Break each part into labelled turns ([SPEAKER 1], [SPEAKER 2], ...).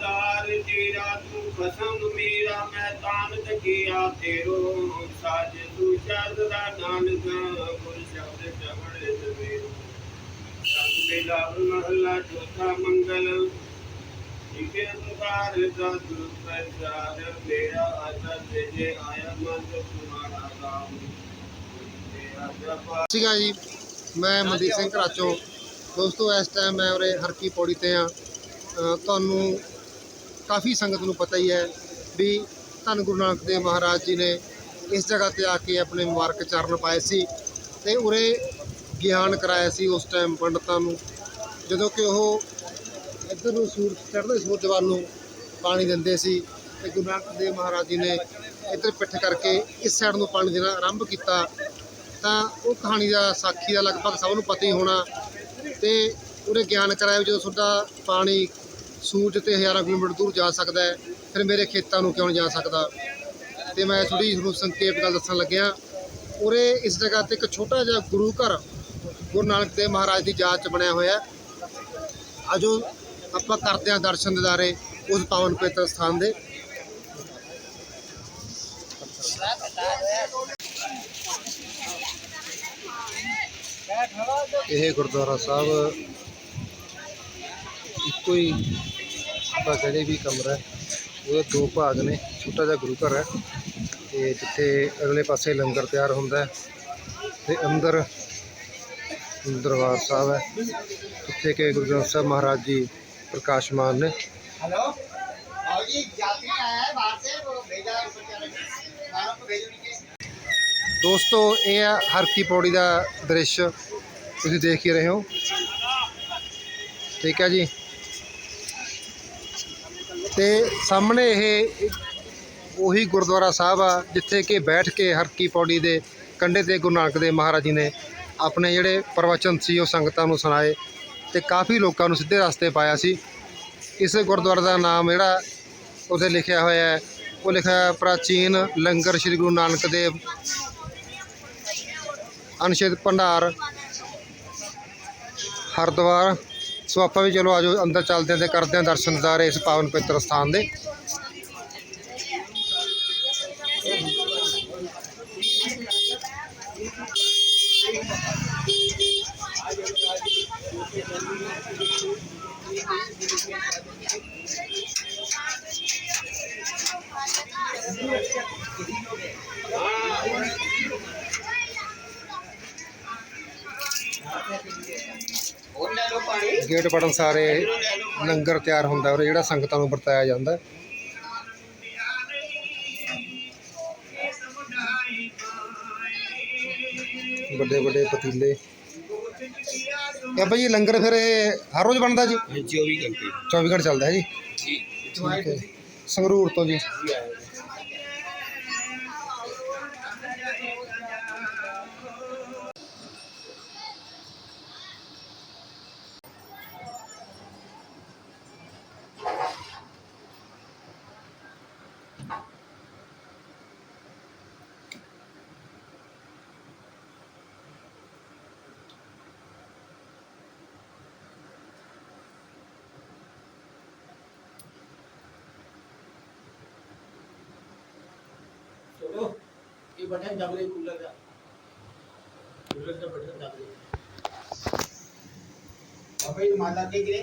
[SPEAKER 1] ਮੈਂ ਤੇਰਾ ਤੂੰ ਖਸਮ ਮੇਰਾ, ਮੈਂ ਤਾਨ ਤਕੀਆ ਤੇਰੋ ਸਾਜ। ਤੂੰ ਚਰਦਾ ਨਾਨਕ, ਗੁਰ ਸ਼ਬਦ ਚਵੜੇ ਸਵੇਰੋ। ਸੰਗ ਮੇਲਾ, ਮਹਲਾ ਚੌਥਾ ਮੰਗਲ। ਇਕੇ ਸੰਸਾਰ ਦਾ ਦੁਰ ਪ੍ਰਚਾਰ ਮੇਰਾ ਆਦਰ ਜੇ ਆਇਆ ਮਨ ਤੁਮਾਰਾ ਨਾਮ। ਮੇਰਾ ਜਪਾ।
[SPEAKER 2] ਜੀ, ਮੈਂ ਮਨਦੀਪ ਸਿੰਘ ਘਰਾਚੋਂ। ਦੋਸਤੋ, ਇਸ ਟਾਈਮ ਮੈਂ ਉਰੇ ਹਰਕੀ ਪੌੜੀ ਤੇ ਆ ਤੁਹਾਨੂੰ ਕਾਫੀ ਸੰਗਤ ਨੂੰ ਪਤਾ ਹੀ ਹੈ ਵੀ ਧੰਨ ਗੁਰੂ ਨਾਨਕ ਦੇਵ ਮਹਾਰਾਜ ਜੀ ਨੇ ਇਸ ਜਗ੍ਹਾ ਤੇ ਆ ਕੇ ਆਪਣੇ ਮੁਬਾਰਕ ਚਰਨ ਪਾਏ ਸੀ ਤੇ ਉਰੇ ਗਿਆਨ ਕਰਾਇਆ ਸੀ ਉਸ ਟਾਈਮ ਪੰਡਤਾਂ ਨੂੰ, ਜਦੋਂ ਕਿ ਉਹ ਇੱਧਰ ਨੂੰ ਸੂਰਜ ਚੜ੍ਹਦੇ ਸੂਰਜ ਵੱਲ ਨੂੰ ਪਾਣੀ ਦਿੰਦੇ ਸੀ ਤੇ ਗੁਰੂ ਨਾਨਕ ਦੇਵ ਮਹਾਰਾਜ ਜੀ ਨੇ ਇੱਧਰ ਪਿੱਠ ਕਰਕੇ ਇਸ ਸਾਈਡ ਨੂੰ ਪਾਣੀ ਦੇਣਾ ਆਰੰਭ ਕੀਤਾ, ਤਾਂ ਉਹ ਕਹਾਣੀ ਦਾ ਸਾਖੀ ਦਾ ਲਗਭਗ ਸਭ ਨੂੰ ਪਤਾ ਹੀ ਹੋਣਾ ਤੇ ਉਹਨੇ ਗਿਆਨ ਕਰਾਇਆ ਵੀ ਜਦੋਂ ਤੁਹਾਡਾ ਪਾਣੀ ਸੂਰਜ ਤੇ ਹਜ਼ਾਰਾਂ ਕਿਲੋਮੀਟਰ ਦੂਰ ਜਾ ਸਕਦਾ ਹੈ, ਫਿਰ ਮੇਰੇ ਖੇਤਾਂ ਨੂੰ ਕਿਉਂ ਨਹੀਂ ਜਾ ਸਕਦਾ? ਤੇ ਮੈਂ ਥੋੜੀ ਤੁਹਾਨੂੰ ਸੰਖੇਪ ਗੱਲ ਦੱਸਣ ਲੱਗਿਆ। ਉਰੇ ਇਸ ਜਗ੍ਹਾ ਤੇ ਇੱਕ ਛੋਟਾ ਜਿਹਾ ਗੁਰੂ ਘਰ, ਗੁਰੂ ਨਾਨਕ ਦੇਵ ਮਹਾਰਾਜ ਦੀ ਯਾਦ ਚ ਬਣਿਆ ਹੋਇਆ ਹੈ। ਆਜੋ, ਆਪਾਂ ਕਰਦੇ ਹਾਂ ਦਰਸ਼ਨ ਦਿਦਾਰੇ ਉਸ ਪਾਵਨ ਪਵਿੱਤਰ ਸਥਾਨ ਦੇ। ਇਹ ਗੁਰਦੁਆਰਾ ਸਾਹਿਬ ਇੱਕੋ ਹੀ ਆਪਾਂ ਕਹਦੇ ਵੀ ਕਮਰਾ ਉਹਦੇ ਦੋ ਭਾਗ ਨੇ ਛੋਟਾ ਜਿਹਾ ਗੁਰੂ ਘਰ ਹੈ। ਤੇ ਜਿੱਥੇ ਅਗਲੇ ਪਾਸੇ ਲੰਗਰ ਤਿਆਰ ਹੁੰਦਾ ਤੇ ਅੰਦਰ ਦਰਬਾਰ ਸਾਹਿਬ ਹੈ। ਜਿੱਥੇ ਕਿ ਗੁਰੂ ਗ੍ਰੰਥ ਸਾਹਿਬ ਮਹਾਰਾਜ ਜੀ ਪ੍ਰਕਾਸ਼ਮਾਨ ਨੇ।
[SPEAKER 3] ਹੈਲੋ? ਆਓ ਜੀ ਜਾਤੀ ਆਇਆ ਹੈ ਬਾਹਰ ਸੇ ਉਹ ਭੇਜਾ ਹੈ ਸਾਰਾ ਕੋ ਭੇਜੋ
[SPEAKER 2] ਦੋਸਤੋ ਇਹ ਹੈ ਹਰ ਕੀ ਪੌੜੀ ਦਾ ਦ੍ਰਿਸ਼। ਤੁਸੀਂ ਦੇਖ ਹੀ ਰਹੇ ਹੋ। ਠੀਕ ਹੈ ਜੀ। ਤੇ ਸਾਹਮਣੇ ਇਹ ਉਹੀ ਗੁਰਦੁਆਰਾ ਸਾਹਿਬ ਆ, ਜਿੱਥੇ ਕਿ ਬੈਠ ਕੇ ਹਰਕੀ ਪੌੜੀ ਦੇ ਕੰਢੇ ਤੇ ਗੁਰੂ ਨਾਨਕ ਦੇਵ ਮਹਾਰਾਜ ਜੀ ਨੇ ਆਪਣੇ ਜਿਹੜੇ ਪ੍ਰਵਚਨ ਸੀ, ਉਹ ਸੰਗਤਾਂ ਨੂੰ ਸੁਣਾਏ ਤੇ ਕਾਫੀ ਲੋਕਾਂ ਨੂੰ ਸਿੱਧੇ ਰਸਤੇ ਪਾਇਆ ਸੀ। ਇਸ ਗੁਰਦੁਆਰੇ ਦਾ ਨਾਮ ਜਿਹੜਾ ਉਹਦੇ ਲਿਖਿਆ ਹੋਇਆ ਹੈ, ਉਹ ਲਿਖਿਆ ਹੈ ਪ੍ਰਾਚੀਨ ਲੰਗਰ ਸ੍ਰੀ ਗੁਰੂ ਨਾਨਕ ਦੇਵ ਅਨਸ਼ਿਤ ਭੰਡਾਰ ਹਰਿਦੁਆਰ ਸੋ ਆਪਾਂ ਵੀ ਚਲੋ ਆਜੋ, ਅੰਦਰ ਚੱਲਦੇ ਹਾਂ ਤੇ ਕਰਦੇ ਹਾਂ ਦਰਸ਼ਨਦਾਰ ਇਸ ਪਾਵਨ ਪਵਿੱਤਰ ਸਥਾਨ ਦੇ।
[SPEAKER 3] और
[SPEAKER 2] ਗੇਟ ਪੜਨ ਸਾਰੇ ਲੰਗਰ ਤਿਆਰ ਹੁੰਦਾ ਔਰ ਜਿਹੜਾ ਸੰਗਤਾਂ ਨੂੰ ਵਰਤਾਇਆ ਜਾਂਦਾ। ਵੱਡੇ ਵੱਡੇ ਪਤੀਲੇ। ਇਹ ਭਾਈ ਲੰਗਰ ਫਿਰ ਇਹ ਹਰ ਰੋਜ਼ ਬਣਦਾ ਜੀ?
[SPEAKER 1] 24 ਘੰਟੇ।
[SPEAKER 2] 24 ਘੰਟੇ ਚੱਲਦਾ ਹੈ ਜੀ? ਸੰਗਰੂਰ ਤੋਂ ਜੀ।
[SPEAKER 3] हे बटन दाबले कूलरचा कूलरचं बटन दाबले अबे
[SPEAKER 1] माझा ते किरे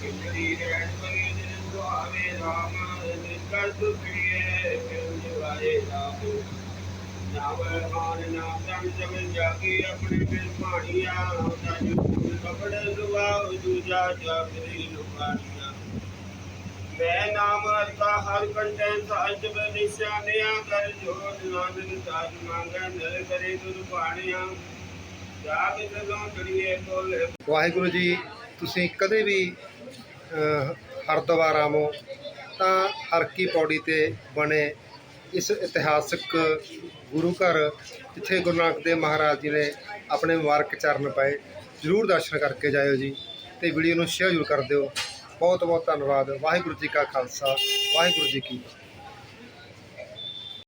[SPEAKER 1] ਕਿਤਰੀ ਰਹਿਣ ਪਰੀ ਦਿਨ ਦੁਆਵੇ ਰਾਮ ਨਿਕਲ ਸੁਖੀਏ ਫਿਰ ਜਵਾਏ ਰਾਮ ਨਾਮ ਮਾਨ ਨਾਮ ਤਨ ਜਮਨ ਜਾਗੀ ਆਪਣੇ ਬਿਨ ਪਾਣੀਆਂ ਨਾ ਜੁਗ ਕਪੜੇ ਦੁਆਉ ਦੂਜਾ ਜਾਗਰੀ ਲੁਕਾਣੀਆਂ ਮੈਂ ਨਾਮ ਅਰਤਾ ਹਰ ਕੰਟੈ ਸਾਜ ਨਿਸ਼ਾਨਿਆ ਕਰ ਜੋਤ ਨਾਨਕ ਸਾਜ ਮੰਗੈ ਨਰ ਕਰੇ ਗੁਰ ਬਾਣਿਆ
[SPEAKER 2] ਵਾਹਿਗੁਰੂ ਜੀ, ਤੁਸੀਂ ਕਦੇ ਵੀ ਅ, ਹਰਿਦੁਆਰ ਆਵੋ ਤਾਂ ਹਰਕੀ ਪੌੜੀ ਤੇ ਬਣੇ ਇਸ ਇਤਿਹਾਸਕ ਗੁਰੂ ਘਰ ਜਿੱਥੇ ਗੁਰੂ ਨਾਨਕ ਦੇਵ ਮਹਾਰਾਜ ਜੀ ਨੇ ਆਪਣੇ ਮੁਬਾਰਕ ਚਰਨ ਪਾਏ। ਜ਼ਰੂਰ ਦਰਸ਼ਨ ਕਰਕੇ ਜਾਇਓ ਜੀ ਤੇ ਵੀਡੀਓ ਨੂੰ ਸ਼ੇਅਰ ਜ਼ਰੂਰ ਕਰ ਦਿਓ। ਬਹੁਤ ਬਹੁਤ ਧੰਨਵਾਦ। ਵਾਹਿਗੁਰੂ ਜੀ ਕਾ ਖਾਲਸਾ ਵਾਹਿਗੁਰੂ ਜੀ ਕੀ